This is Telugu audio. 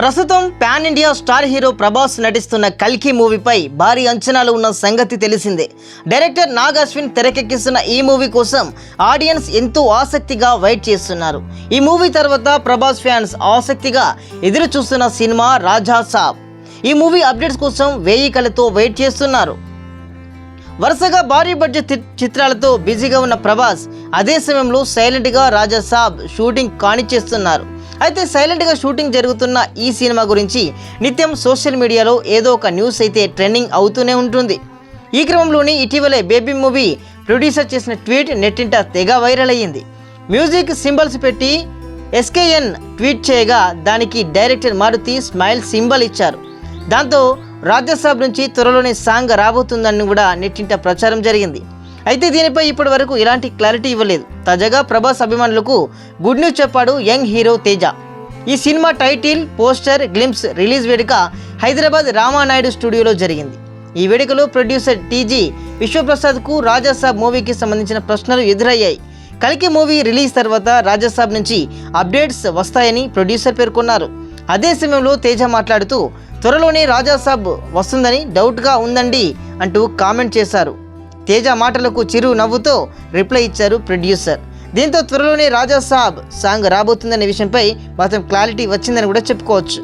ప్రస్తుతం pan India star hero Prabhas నటిస్తున్న కల్కి మూవీపై భారీ అంచనాలు ఉన్న సంగతి తెలిసిందే. డైరెక్టర్ నాగ్ అశ్విన్ తెరకెక్కిస్తున్న ఈ మూవీ కోసం ఆడియన్స్ ఎంతో ఆసక్తిగా వెయిట్ చేస్తున్నారు. ఈ మూవీ తర్వాత ప్రభాస్ ఫ్యాన్స్ ఆసక్తిగా ఎదురు చూస్తున్న సినిమా రాజా సాబ్. ఈ మూవీ అప్డేట్స్ కోసం వేయి వెయిట్ చేస్తున్నారు. వరుసగా భారీ బడ్జెట్ చిత్రాలతో బిజీగా ఉన్న ప్రభాస్ అదే సమయంలో సైలెంట్గా రాజా సాబ్ షూటింగ్ కానిచ్చేస్తున్నారు. అయితే సైలెంట్గా షూటింగ్ జరుగుతున్న ఈ సినిమా గురించి నిత్యం సోషల్ మీడియాలో ఏదో ఒక న్యూస్ అయితే ట్రెండింగ్ అవుతూనే ఉంటుంది. ఈ క్రమంలోనే ఇటీవలే బేబీ మూవీ ప్రొడ్యూసర్ చేసిన ట్వీట్ నెట్టింట తెగ వైరల్ అయ్యింది. మ్యూజిక్ సింబల్స్ పెట్టి ఎస్కేఎన్ ట్వీట్ చేయగా దానికి డైరెక్టర్ మారుతి స్మైల్ సింబల్ ఇచ్చారు. దాంతో రాజ్యసభ నుంచి త్వరలోనే సాంగ్ రాబోతుందని కూడా నెట్టింట ప్రచారం జరిగింది. అయితే దీనిపై ఇప్పటి వరకు ఇలాంటి క్లారిటీ ఇవ్వలేదు. తాజాగా ప్రభాస్ అభిమానులకు గుడ్ న్యూస్ చెప్పాడు యంగ్ హీరో తేజ. ఈ cinema title poster glimpse release వేడుక హైదరాబాద్ రామానాయుడు స్టూడియోలో జరిగింది. ఈ వేడుకలో ప్రొడ్యూసర్ టీజీ విశ్వప్రసాద్కు రాజాసాబ్ మూవీకి సంబంధించిన ప్రశ్నలు ఎదురయ్యాయి. కలికి మూవీ రిలీజ్ తర్వాత రాజాసాబ్ నుంచి అప్డేట్స్ వస్తాయని ప్రొడ్యూసర్ పేర్కొన్నారు. అదే సమయంలో తేజ మాట్లాడుతూ త్వరలోనే రాజాసాబ్ వస్తుందని డౌట్గా ఉందండి అంటూ కామెంట్ చేశారు. తేజ మాటలకు చిరు నవ్వుతో రిప్లై ఇచ్చారు ప్రొడ్యూసర్. దీంతో త్వరలోనే రాజాసాబ్ సాంగ్ రాబోతుందనే విషయంపై మాత్రం క్లారిటీ వచ్చిందని కూడా చెప్పుకోవచ్చు.